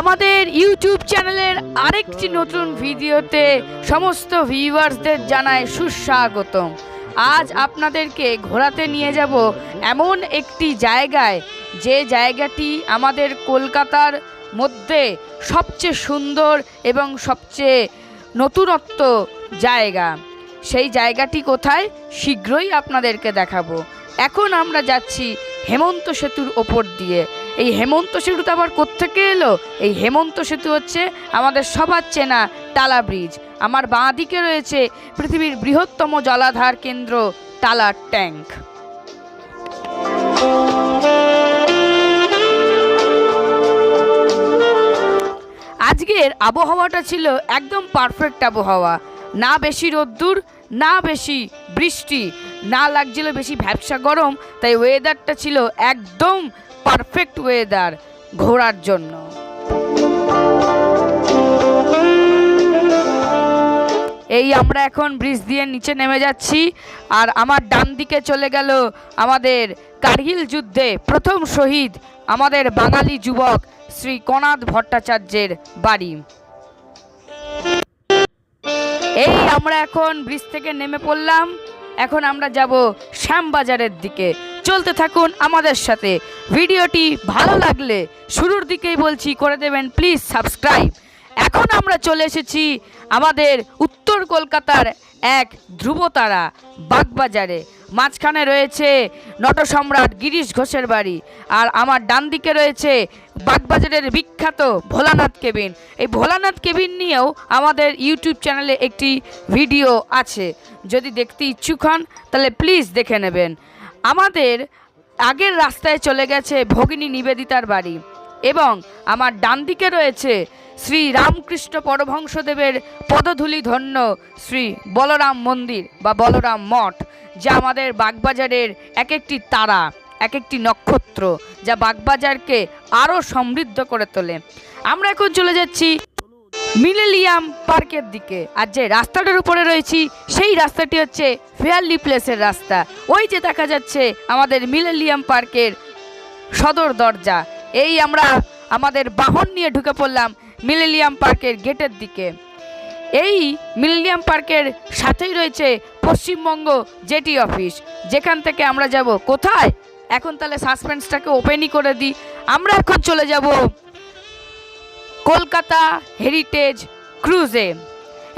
আমাদের ইউটিউব চ্যানেলের আরেকটি নতুন ভিডিওতে সমস্ত ভিউয়ার্সদের জানায় সুস্বাগতম। আজ আপনাদেরকে ঘোরাতে নিয়ে যাব এমন একটি জায়গায়, যে জায়গাটি আমাদের কলকাতার মধ্যে সবচেয়ে সুন্দর এবং সবচেয়ে নতুনত্ব জায়গা। সেই জায়গাটি কোথায়? শীঘ্রই আপনাদেরকে দেখাবো। এখন আমরা যাচ্ছি হেমন্ত সেতুর ওপর দিয়ে। এই হেমন্ত সেতুটা আবার কোত্থেকে এলো? এই হেমন্ত সেতু হচ্ছে আমাদের সবার চেনা টালা ব্রিজ। আমার বাঁ দিকে রয়েছে পৃথিবীর বৃহত্তম জলাধার কেন্দ্র টালা ট্যাঙ্ক। আজকের আবহাওয়াটা ছিল একদম পারফেক্ট আবহাওয়া। না বেশি রোদ্দুর, না বেশি বৃষ্টি। না লাগছিল বেশি ভ্যাবসা গরম, তাই ওয়েদারটা ছিল একদম পারফেক্ট ওয়েদার ঘোরার জন্য। এই আমরা এখন ব্রিজ দিয়ে নিচে নেমে যাচ্ছি আর আমার ডান দিকে চলে গেল আমাদের কার্গিল যুদ্ধে প্রথম শহীদ আমাদের বাঙালি যুবক শ্রী কনাদ ভট্টাচার্যের বাড়ি। এই আমরা এখন ব্রিজ থেকে নেমে পড়লাম। এখন আমরা যাব শ্যামবাজারের দিকে। চলতে থাকুন আমাদের সাথে। ভিডিওটি ভালো লাগলে শুরুর দিকেই বলছি, করে দেবেন প্লিজ সাবস্ক্রাইব এখন আমরা চলে এসেছি আমাদের উত্তর কলকাতার এক ধ্রুবতারা বাগবাজারে। মাঝখানে রয়েছে নটসম্রাট গিরিশ ঘোষের বাড়ি আর আমার ডান দিকে রয়েছে বাগবাজারের বিখ্যাত ভোলানাথ কেবিন। এই ভোলানাথ কেবিন নিয়েও আমাদের ইউটিউব চ্যানেলে একটি ভিডিও আছে। যদি দেখতে ইচ্ছুক হন, তাহলে প্লিজ দেখে নেবেন। আমাদের আগের রাস্তায় চলে গেছে ভগিনী নিবেদিতার বাড়ি এবং আমার ডান দিকে রয়েছে শ্রী রামকৃষ্ণ পরমহংসদেবের পদধূলি ধন্য শ্রী বলরাম মন্দির বা বলরাম মঠ, যা আমাদের বাগবাজারের এক একটি তারা এক একটি নক্ষত্র, যা বাগবাজারকে আরও সমৃদ্ধ করে তোলে। আমরা এখন চলে যাচ্ছি মিলেলিয়াম পার্কের দিকে। আর যে রাস্তাটার উপরে রয়েছি, সেই রাস্তাটি হচ্ছে ফেয়ারলি প্লেসের রাস্তা। ওই যে দেখা যাচ্ছে আমাদের মিলেলিয়াম পার্কের সদর দরজা। এই আমরা আমাদের বাহন নিয়ে ঢুকে পড়লাম মিলেলিয়াম পার্কের গেটের দিকে। এই মিলেনিয়াম পার্কের সাথেই রয়েছে পশ্চিমবঙ্গ জেটি অফিস। যেখান থেকে আমরা যাব কোথায়? এখন তাহলে সাসপেন্সটাকে ওপেনই করে দিই। আমরা এখন চলে যাব কলকাতা হেরিটেজ ক্রুজে।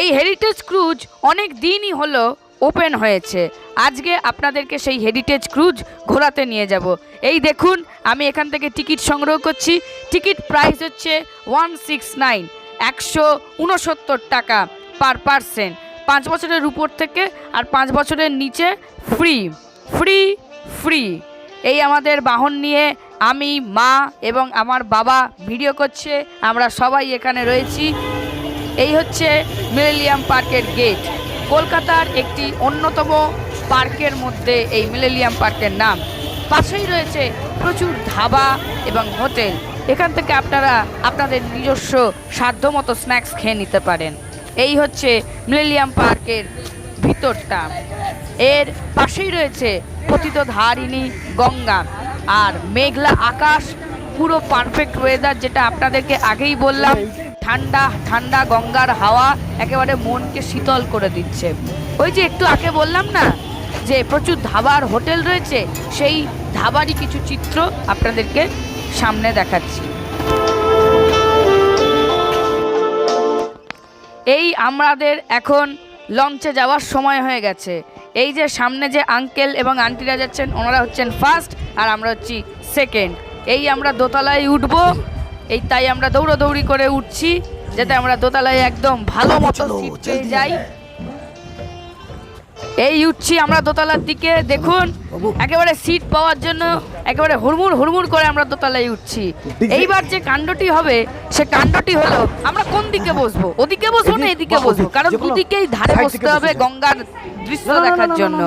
এই হেরিটেজ ক্রুজ অনেক দিনই হলো ওপেন হয়েছে। আজকে আপনাদেরকে সেই হেরিটেজ ক্রুজ ঘোরাতে নিয়ে যাব। এই দেখুন, আমি এখান থেকে টিকিট সংগ্রহ করছি। টিকিট প্রাইস হচ্ছে ওয়ান সিক্স নাইন, একশো উনসত্তর টাকা পার পারসেন। পাঁচ বছরের উপর থেকে আর পাঁচ বছরের নিচে ফ্রি ফ্রি ফ্রি। এই আমাদের বাহন নিয়ে আমি, মা এবং আমার বাবা ভিডিও করছে। আমরা সবাই এখানে রয়েছি। এই হচ্ছে মিলেলিয়াম পার্কের গেট। কলকাতার একটি অন্যতম পার্কের মধ্যে এই মিলেলিয়াম পার্কের নাম। পাশেই রয়েছে প্রচুর ধাবা এবং হোটেল। এখান থেকে আপনারা আপনাদের নিজস্ব সাধ্যমতো স্ন্যাক্স খেয়ে নিতে পারেন। এই হচ্ছে মিলেলিয়াম পার্কের ভিতরটা। এর পাশেই রয়েছে পতিত ধারিণী গঙ্গা। আর মেঘলা আকাশ, পুরো পারফেক্ট ওয়েদার যেটা আপনাদেরকে আগেই বললাম। ঠান্ডা ঠান্ডা গঙ্গার হাওয়া একেবারে মনকে শীতল করে দিচ্ছে। ওই যে একটু আগে বললাম না, যে প্রচুর ধাবার হোটেল রয়েছে, সেই ধাবারই কিছু চিত্র আপনাদেরকে সামনে দেখাচ্ছি। এই আমাদের এখন লঞ্চে যাওয়ার সময় হয়ে গেছে। এই যে সামনে যে আঙ্কেল এবং আন্টিরা যাচ্ছেন, ওনারা হচ্ছেন ফার্স্ট আর আমরা হচ্ছি সেকেন্ড এই আমরা দোতলায় উঠব এই তাই আমরা দৌড়াদৌড়ি করে উঠছি যাতে আমরা দোতলায় একদম ভালো মতো পেয়ে যাই। এই উঠছি আমরা দোতলার দিকে দেখুন একেবারে সিট পাওয়ার জন্য একেবারে হুড়মুড় হুড়মুড় করে আমরা দোতলায় উঠছি। এইবার যে কাণ্ডটি হবে সে কাণ্ডটি হলো আমরা কোন দিকে বসবো? ওদিকে বসবো না এদিকে বসবো? কারণ দুদিকেই ধারে বসতে হবে গঙ্গার দৃশ্য দেখার জন্য।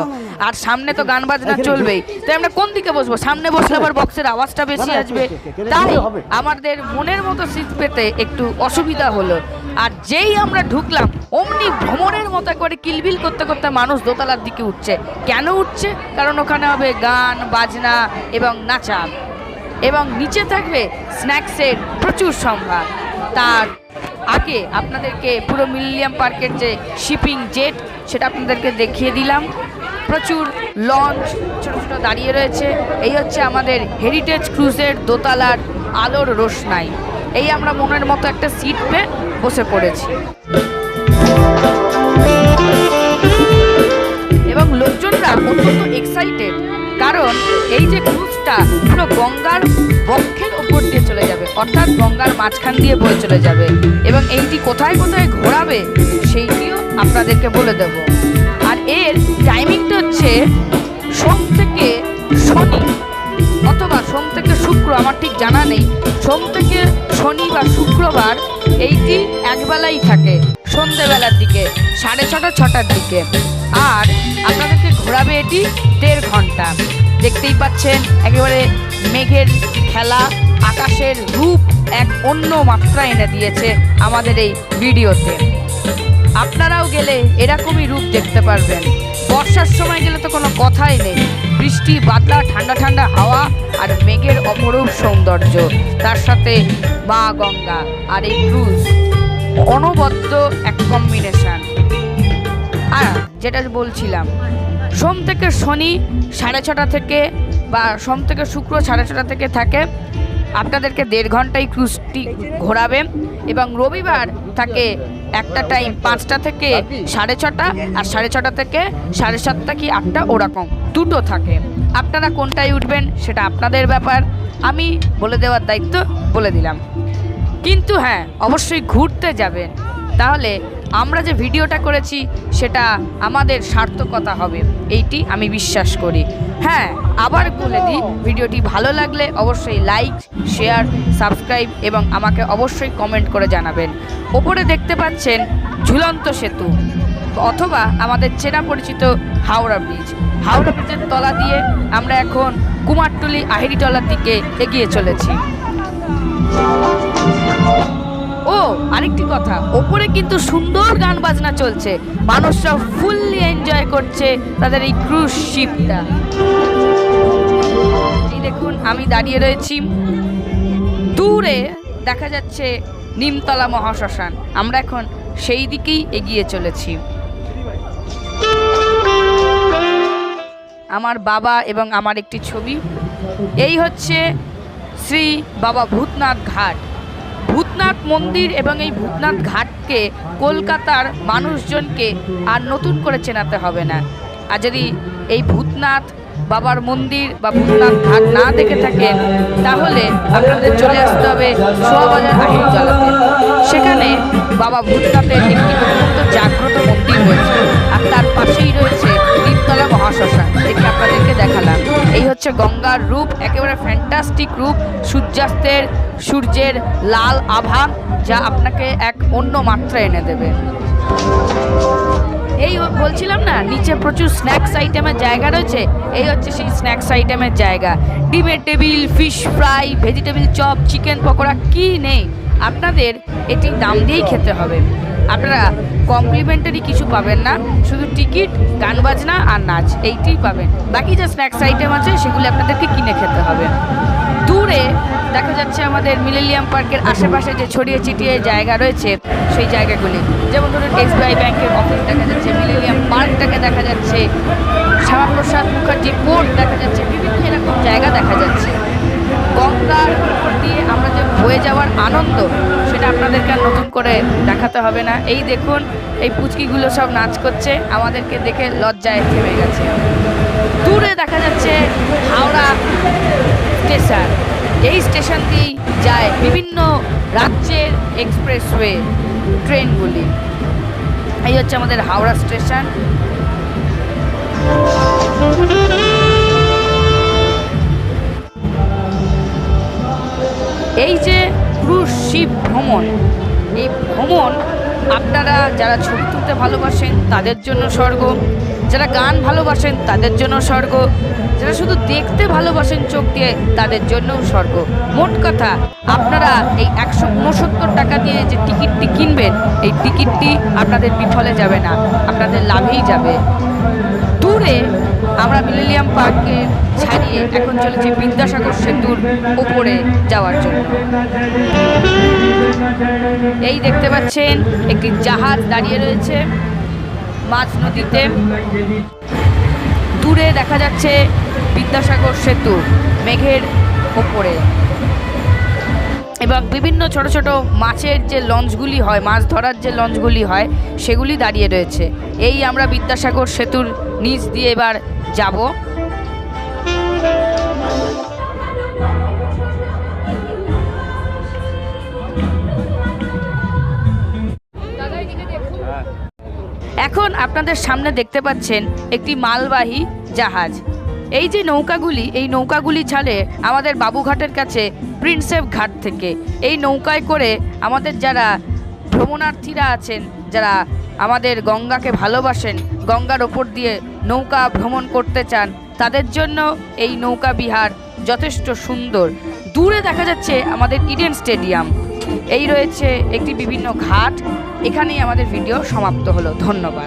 আর সামনে তো গান বাজনা চলবেই। তাই আমরা কোন দিকে বসবো? সামনে বসলে আবার বক্সের আওয়াজটা বেশি আসবে। তাই আমাদের মনের মতো সিট পেতে একটু অসুবিধা হলো। আর যেই আমরা ঢুকলাম অমনি ভ্রমণের মতো করে কিলবিল করতে করতে মানুষ দোতলার দিকে উঠছে। কেন উঠছে? কারণ ওখানে হবে গান বাজনা এবং নাচা। এবং নিচে থাকবে স্ন্যাক্সের প্রচুর সম্ভার। তার আগে আপনাদেরকে পুরো মিলিয়াম পার্কের যে শিপিং জেট সেটা আপনাদেরকে দেখিয়ে দিলাম। প্রচুর লঞ্চ, ছোটো ছোটো দাঁড়িয়ে রয়েছে। এই হচ্ছে আমাদের হেরিটেজ ক্রুজের দোতলার আলোর রোশনাই। এই আমরা মনের মতো একটা সিট পেয়ে বসে পড়েছি। এবং লোকজনরা অত্যন্ত এক্সাইটেড কারণ এই যে ক্রুজটা পুরো গঙ্গার বক্ষের ওপর দিয়ে চলে যাবে, অর্থাৎ গঙ্গার মাঝখান দিয়ে বয়ে চলে যাবে। এবং এইটি কোথায় কোথায় ঘোরাবে, সেইটিও আপনাদেরকে বলে দেব। সোম থেকে শনি অথবা সোম থেকে শুক্র, আমার ঠিক জানা নেই। সোম থেকে শনি বা শুক্রবার এইটি একবেলাই থাকে, সন্ধেবেলার দিকে, সাড়ে ছটা, ছটার দিকে। আর আপনাদেরকে ঘোরাবে এটি দেড় ঘণ্টা। দেখতেই পাচ্ছেন, একেবারে মেঘের খেলা, আকাশের রূপ এক অন্য মাত্রা এনে দিয়েছে আমাদের এই ভিডিওতে। আপনারাও গেলে এরকমই রূপ দেখতে পারবেন। বর্ষার সময় গেলে তো কোনো কথাই নেই। বৃষ্টি, বাদলা, ঠান্ডা ঠান্ডা হাওয়া আর মেঘের অপরূপ সৌন্দর্য। তার সাথে মা গঙ্গা আর এই ক্রুজ অনবদ্য এক কম্বিনেশন আর যেটা বলছিলাম, সোম থেকে শনি সাড়ে ছটা থেকে বা সোম থেকে শুক্র সাড়ে ছটা থেকে থাকে। আপনাদেরকে দেড় ঘন্টায় ক্রুজটি ঘোরাবে এবং রবিবার থাকে একটা টাইম পাঁচটা থেকে সাড়ে ছটা আর সাড়ে ছটা থেকে সাড়ে সাতটা কি আটটা ওরকম। দুটো থাকে। আপনারা কোনটায় উঠবেন সেটা আপনাদের ব্যাপার। আমি বলে দেওয়ার দায়িত্ব বলে দিলাম। কিন্তু হ্যাঁ অবশ্যই ঘুরতে যাবেন। তাহলে আমরা যে ভিডিওটা করেছি, সেটা আমাদের সার্থকতা হবে। এইটি আমি বিশ্বাস করি। হ্যাঁ আবার বলে দিই, ভিডিওটি ভালো লাগলে অবশ্যই লাইক, শেয়ার, সাবস্ক্রাইব এবং আমাকে অবশ্যই কমেন্ট করে জানাবেন। ওপরে দেখতে পাচ্ছেন ঝুলন্ত সেতু অথবা আমাদের চেনা পরিচিত হাওড়া ব্রিজ। হাওড়া ব্রিজের তলা দিয়ে আমরা এখন কুমারটুলি আহিরিটলার দিকে এগিয়ে চলেছি। ও, আরেকটি কথা। ওপরে কিন্তু সুন্দর গান বাজনা চলছে। মানুষরা ফুললি এনজয় করছে তাদের এই ক্রুজ শিপটা এই দেখুন, আমি দাঁড়িয়ে রয়েছি দূরে, দেখা যাচ্ছে নিমতলা মহাশ্মশান। আমরা এখন সেই দিকেই এগিয়ে চলেছি। আমার বাবা এবং আমার একটি ছবি। এই হচ্ছে শ্রী বাবা ভূতনাথ ঘাট। ভূতনাথ মন্দির এবং এই ভূতনাথ ঘাটকে কলকাতার মানুষজনকে আর নতুন করে চেনাতে হবে না। আর যদি এই ভূতনাথ বাবার মন্দির বা ভূতনাথ ঘাট না দেখে থাকেন, তাহলে আপনাদের চলে আসতে হবে সোয়াবাজার আহির জলাতে সেখানে বাবা ভূতনাথের একটি অত্যন্ত জাগ্রত মন্দির রয়েছে। আর তার পাশেই রয়েছে নিমতলা মহাশ্মশান। যেটি আপনাদেরকে দেখালাম। এই হচ্ছে গঙ্গার রূপ, একেবারে ফ্যান্টাস্টিক রূপ, সূর্যাস্তের সূর্যের লাল আভা, যা আপনাকে এক অন্য মাত্রা এনে দেবে। এই বলছিলাম না, নিচে প্রচুর স্ন্যাক্স আইটেমের জায়গা রয়েছে। এই হচ্ছে সেই স্ন্যাক্স আইটেমের জায়গা। ডিমের table fish fry vegetable chop chicken pakora, কি নেই? আপনাদের এটি দাম দিয়েই খেতে হবে। আপনারা কমপ্লিমেন্টারি কিছু পাবেন না, শুধু টিকিট গান বাজনা আর নাচ, এইটিই পাবেন। বাকি যে স্ন্যাক্স আইটেম আছে, সেগুলি আপনাদেরকে কিনে খেতে হবে। দূরে দেখা যাচ্ছে আমাদের মিলেনিয়াম পার্কের আশেপাশে যে ছড়িয়ে ছিটিয়ে জায়গা রয়েছে, সেই জায়গাগুলি। যেমন ধরুন এসবিআই ব্যাংকের অফিস দেখা যাচ্ছে, মিলেনিয়াম পার্কটাকে দেখা যাচ্ছে, শ্যামাপ্রসাদ মুখার্জি পোর্ট দেখা যাচ্ছে, বিভিন্ন এরকম জায়গা দেখা যাচ্ছে। গঙ্গার উপর দিয়ে আমরা যে বয়ে যাওয়ার আনন্দ, সেটা করে দেখাতে হবে না। এই দেখুন, এই পুচকিগুলো সব নাচ করছে। আমাদেরকে দেখে লজ্জায় থেমে গেছে। দূরে দেখা যাচ্ছে হাওড়া স্টেশন। এই স্টেশন দিয়েই যায় বিভিন্ন রাজ্যের এক্সপ্রেসওয়ে ট্রেনগুলি। এই হচ্ছে আমাদের হাওড়া স্টেশন। এই যে ক্রুজ শিপ ভ্রমণ এই ভ্রমণ, আপনারা যারা ছবি তুলতে ভালোবাসেন, তাদের জন্য স্বর্গ। যারা গান ভালোবাসেন, তাদের জন্য স্বর্গ। যারা শুধু দেখতে ভালোবাসেন চোখ দিয়ে, তাদের জন্যও স্বর্গ। মোট কথা, আপনারা এই একশো উনসত্তর টাকা দিয়ে যে টিকিটটি কিনবেন, এই টিকিটটি আপনাদের বিফলে যাবে না, আপনাদের লাভেই যাবে। দূরে আমরা মিলেনিয়াম পার্কে ছাড়িয়ে এখন চলেছি বিদ্যাসাগর সেতুর উপরে যাওয়ার জন্য। এই দেখতে পাচ্ছেন, একটি জাহাজ দাঁড়িয়ে রয়েছে মাছ নদীতে। দূরে দেখা যাচ্ছে বিদ্যাসাগর সেতু, মেঘের ওপরে এবং বিভিন্ন ছোট ছোট মাছের যে লঞ্চগুলি হয়, মাছ ধরার যে লঞ্চগুলি হয়, সেগুলি দাঁড়িয়ে রয়েছে। এই আমরা বিদ্যাসাগর সেতুর নিচ দিয়ে এবার যাব। এখন আপনাদের সামনে দেখতে পাচ্ছেন একটি মালবাহী জাহাজ। এই যে নৌকাগুলি, এই নৌকাগুলি ছাড়ে আমাদের বাবুঘাটের কাছে প্রিন্সেপ ঘাট থেকে। এই নৌকায় করে আমাদের যারা ভ্রমণার্থীরা আছেন, যারা আমাদের গঙ্গাকে ভালোবাসেন, গঙ্গার ওপর দিয়ে নৌকা ভ্রমণ করতে চান, তাদের জন্য এই নৌকা বিহার যথেষ্ট সুন্দর। দূরে দেখা যাচ্ছে আমাদের ইডেন স্টেডিয়াম। এই রয়েছে একটি বিভিন্ন ঘাট। এখানেই আমাদের ভিডিও সমাপ্ত হলো। ধন্যবাদ।